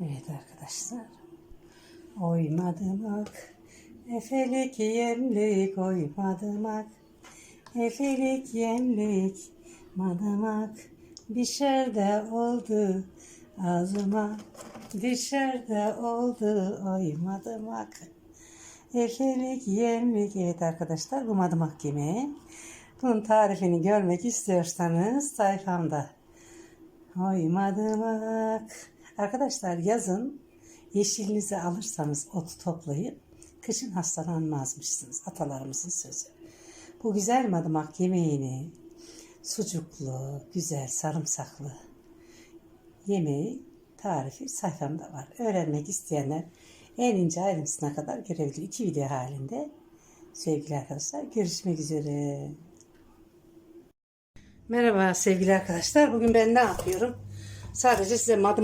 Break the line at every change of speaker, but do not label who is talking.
Evet arkadaşlar. Oymadımak. Efelik yemlik oymadımak. Efelik yemlik madımak. Düşer de oldu ağzıma. Düşer de oldu oymadımak. Efelik yemlik. Evet arkadaşlar bu madımak yemeği. Bunun tarifini görmek istiyorsanız sayfamda. Oymadımak. Arkadaşlar yazın yeşilinizi alırsanız otu toplayıp kışın hastalanmazmışsınız. Atalarımızın sözü. Bu güzel madımak yemeğini sucuklu, güzel, sarımsaklı yemeği tarifi sayfamda var. Öğrenmek isteyenler en ince ayrıntısına kadar görebilir. İki video halinde sevgili arkadaşlar. Görüşmek üzere. Merhaba sevgili arkadaşlar. Bugün ben ne yapıyorum? Sadece size madım